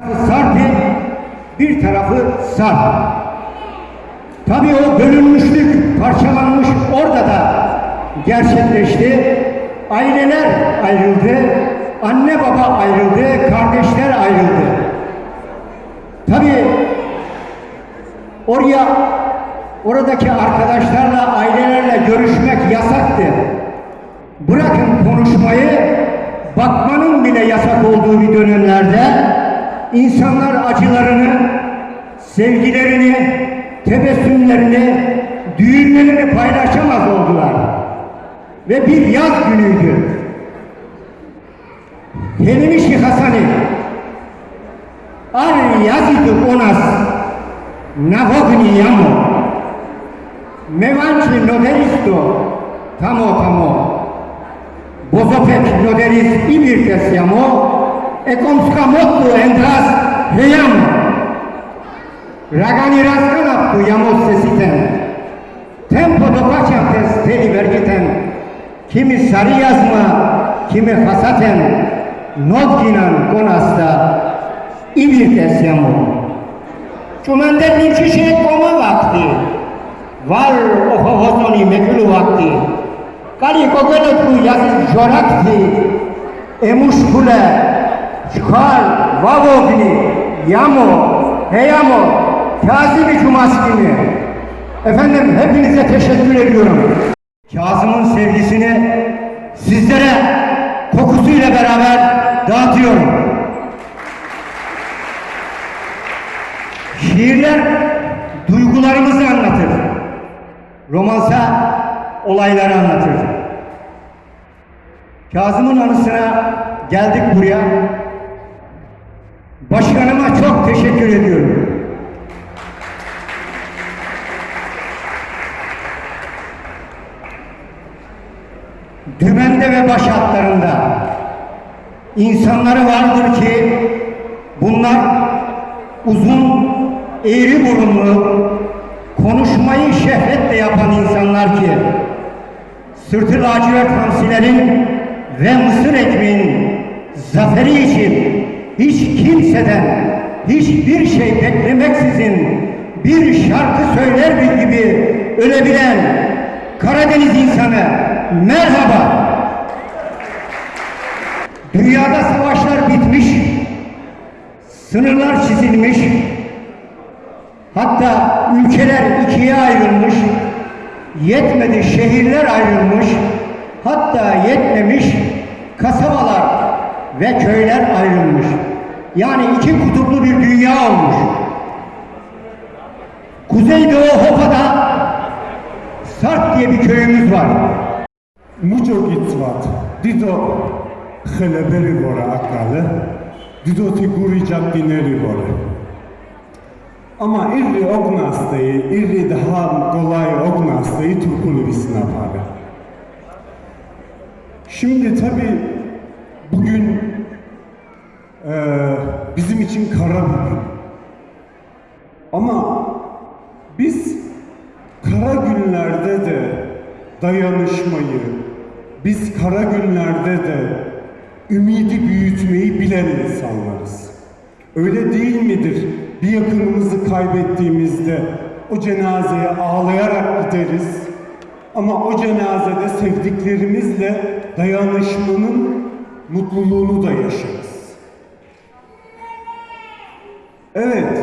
Sarpi, bir tarafı Sarp. Tabii o bölünmüşlük, parçalanmış orada da gerçekleşti. Aileler ayrıldı, anne baba ayrıldı, kardeşler ayrıldı. Tabii oraya oradaki arkadaşlarla, ailelerle görüşmek yasaktı. Bırakın konuşmayı, bakmanın bile yasak olduğu bir dönemlerde insanlar acılarını, sevgilerini, tebessümlerini, düğünlerini paylaşamaz oldular. Ve bir yaz günüydü. Helimişi Hasani Ar yazidu onas navogni yamo Mevanci noderisto tamo tamo Bozopek noderis imirtes yamo Ekomskamottu endras heyam Ragani raskanaptu yamos sesiten Tempo dopaçaptes teli vergiten. Kimi sarı yazma, kimi hasaten. Nodginan konasta imirtes yamo Çumende nimçi şey koma vakti. Var ohohotoni mekulu vakti. Kali kogenotku yazı jorakti. Emushkule Şkar vavogni Yamo Heyamo Kazimi Cumaskini Efendim hepinize teşekkür ediyorum. Kazım'ın sevgisini sizlere kokusuyla beraber dağıtıyorum. Şiirler duygularımızı anlatır. Romansa olayları anlatır. Kazım'ın anısına geldik buraya. Başkanıma çok teşekkür ediyorum. Dümende ve baş hatlarında insanları vardır ki bunlar uzun, eğri burunlu, konuşmayı şehvetle yapan insanlar ki sırtı lacivert hamsilerin ve mısır ekmeğinin zaferi için hiç kimseden hiçbir şey beklemeksizin bir şarkı söyler gibi ölebilen Karadeniz insanı merhaba. Dünyada savaşlar bitmiş, sınırlar çizilmiş, hatta ülkeler ikiye ayrılmış, yetmedi şehirler ayrılmış, hatta yetmemiş kasabalar ve köyler ayrılmış. Yani iki kutuplu bir dünya olmuş. Kuzeydoğu Hopa'da Sarp diye bir köyümüz var. Mucho gitvat. Dido xeleberi vore akalı. Dido tiguri caddineri vore. Ama irri ognastayı, irri daha kolay ognastayı Turkulu visna pare. Şimdi tabi bugün eee, bizim için kara bir gün. Ama biz kara günlerde de dayanışmayı, biz kara günlerde de ümidi büyütmeyi bilen insanlarız. Öyle değil midir? Bir yakınımızı kaybettiğimizde o cenazeye ağlayarak gideriz. Ama o cenazede sevdiklerimizle dayanışmanın mutluluğunu da yaşarız. Evet,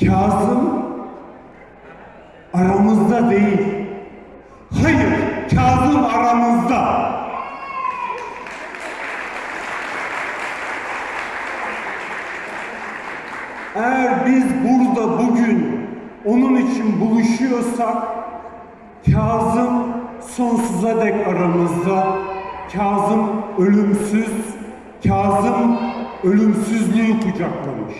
Kazım aramızda değil. Hayır, Kazım aramızda. Eğer biz burada bugün onun için buluşuyorsak Kazım sonsuza dek aramızda. Kazım ölümsüz, Kazım ölümsüzlüğü kucaklamış.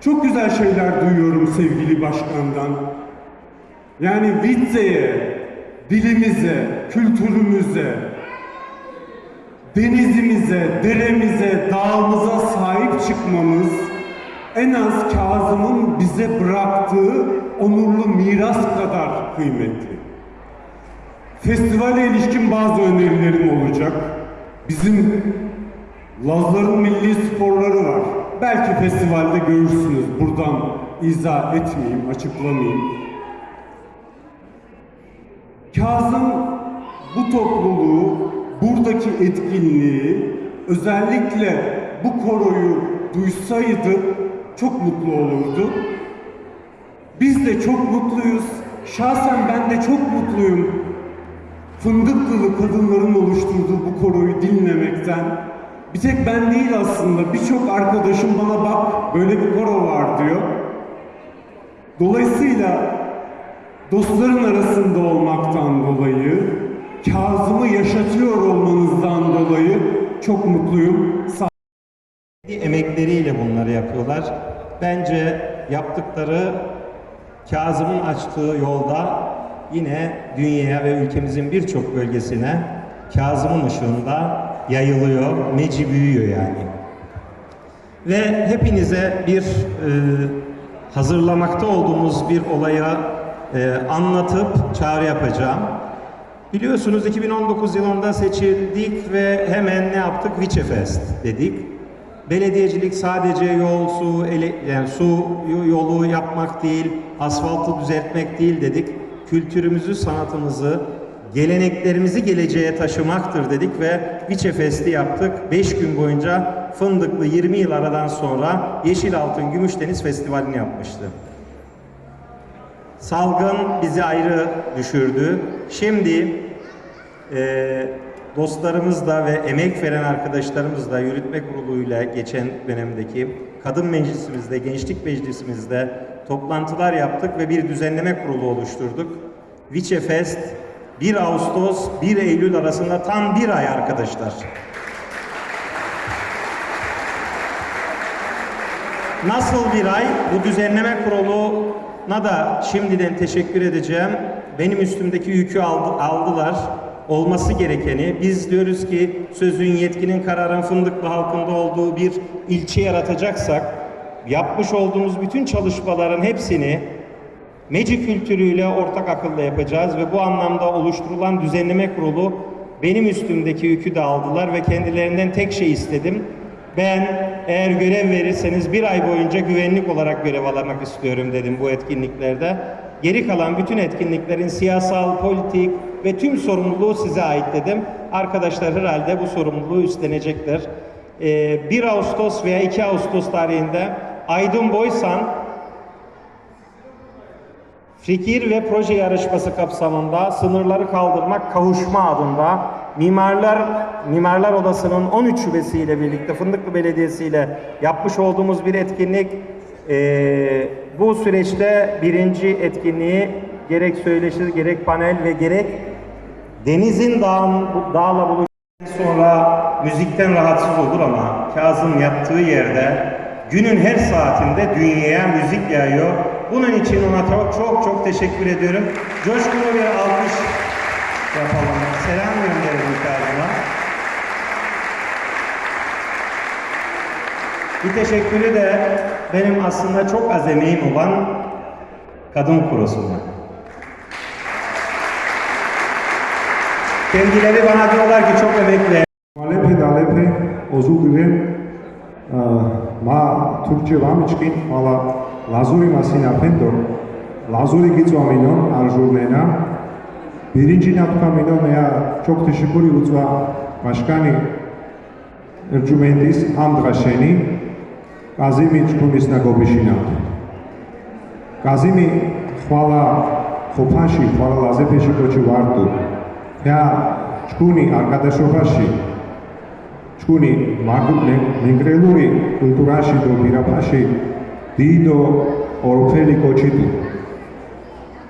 Çok güzel şeyler duyuyorum sevgili başkandan. Yani Vitze'ye, dilimize, kültürümüze, denizimize, deremize, dağımıza sahip çıkmamız en az Kazım'ın bize bıraktığı onurlu miras kadar kıymetli. Festivale ilişkin bazı önerilerim olacak. Bizim Lazların milli sporları var. Belki festivalde görürsünüz. Buradan izah etmeyeyim, açıklamayayım. Kazım bu topluluğu, buradaki etkinliği, özellikle bu koroyu duysaydı çok mutlu olurdu. Biz de çok mutluyuz. Şahsen ben de çok mutluyum. Fındıklılı kadınların oluşturduğu bu koroyu dinlemekten. Bir tek ben değil aslında. Birçok arkadaşım bana bak böyle bir koro var diyor. Dolayısıyla dostların arasında olmaktan dolayı, Kazım'ı yaşatıyor olmanızdan dolayı çok mutluyum. Emekleriyle bunları yapıyorlar. Bence yaptıkları Kazım'ın açtığı yolda yine dünyaya ve ülkemizin birçok bölgesine Kazım'ın ışığında yayılıyor, meci büyüyor yani. Ve hepinize bir e, hazırlamakta olduğumuz bir olaya e, anlatıp çağrı yapacağım. Biliyorsunuz 2019 yılında seçildik ve hemen ne yaptık? Viçefest dedik. Belediyecilik sadece yol, su, ele, yani su yolu yapmak değil, asfaltı düzeltmek değil dedik. Kültürümüzü, sanatımızı, geleneklerimizi geleceğe taşımaktır dedik ve Viçefest'i yaptık. 5 gün boyunca Fındıklı 20 yıl aradan sonra Yeşil Altın Gümüşdeniz Festivali'ni yapmıştı. Salgın bizi ayrı düşürdü. Şimdi e, dostlarımızla ve emek veren arkadaşlarımızla yürütme kuruluyla geçen dönemdeki kadın meclisimizde, gençlik meclisimizde toplantılar yaptık ve bir düzenleme kurulu oluşturduk. Viçe Fest 1 Ağustos 1 Eylül arasında tam bir ay arkadaşlar. Nasıl bir ay? Bu düzenleme kuruluna da şimdiden teşekkür edeceğim. Benim üstümdeki yükü aldı, aldılar. Olması gerekeni. Biz diyoruz ki sözün, yetkinin, kararın Fındıklı halkında olduğu bir ilçe yaratacaksak yapmış olduğumuz bütün çalışmaların hepsini Meci kültürüyle ortak akılla yapacağız ve bu anlamda oluşturulan düzenleme kurulu benim üstümdeki yükü de aldılar ve kendilerinden tek şey istedim. Ben eğer görev verirseniz bir ay boyunca güvenlik olarak görev almak istiyorum dedim bu etkinliklerde. Geri kalan bütün etkinliklerin siyasal, politik ve tüm sorumluluğu size ait dedim. Arkadaşlar herhalde bu sorumluluğu üstlenecekler. Ee, 1 Ağustos veya 2 Ağustos tarihinde Aydın Boysan Fikir ve proje yarışması kapsamında sınırları kaldırmak kavuşma adında Mimarlar Mimarlar Odası'nın 13 şubesiyle birlikte Fındıklı Belediyesi ile yapmış olduğumuz bir etkinlik. Ee, bu süreçte birinci etkinliği gerek söyleşi gerek panel ve gerek denizin dağın, dağla buluştuktan sonra müzikten rahatsız olur ama Kazım yattığı yerde Günün her saatinde dünyaya müzik yayıyor. Bunun için ona çok çok, çok teşekkür ediyorum. Coşkulu bir alkış yapalım. Selam gönderelim kardeşime. Bir teşekkürü de benim aslında çok az emeğim olan kadın kurosuna. Kendileri bana diyorlar ki çok emek ver. Alepe de Alepe, Ozu Güven, მა თურჯე ვამიჩკინ ხვალა ლაზური მასინაფენდო ლაზური გიწვამინო არჟურნენა. ბირინჯი ნაფკამინო მეა ჩოქთიშიკური უწვა მაშკანი ერჯუმენდის ამ დღაშენი კაზიმი ჩქუმის ნაგობიშინა. კაზიმი ხვალა ხოფაში ხვალა ლაზეფეში კოჩი ვარტუ. და ჩქუნი არ გადაშობაში ჩქუნი მეგრელური კულტურაში და პირაფაში დიდო ორფელი კოჩი თუ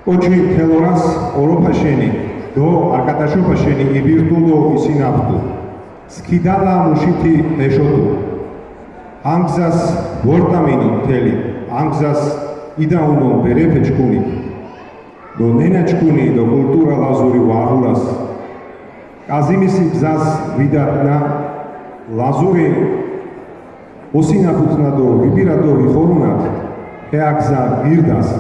კოჩი თელორას ოროფაშენი დო არკატაშოფაშენი იბირტულო ისინაფტუ სკიდალა მუშითი ეშოტუ ამგზას ვორტამინი მთელი ამგზას იდაუნო ბერეფე ჩქუნი. დო ნენა ჩქუნი დო კულტურა ლაზური ვაღურას. კაზიმისი გზას ვიდატნა ლაზურე ოსინაფუთ ნადო ვიბირადო ვიხორუნათ ჰეაგზა ვირდას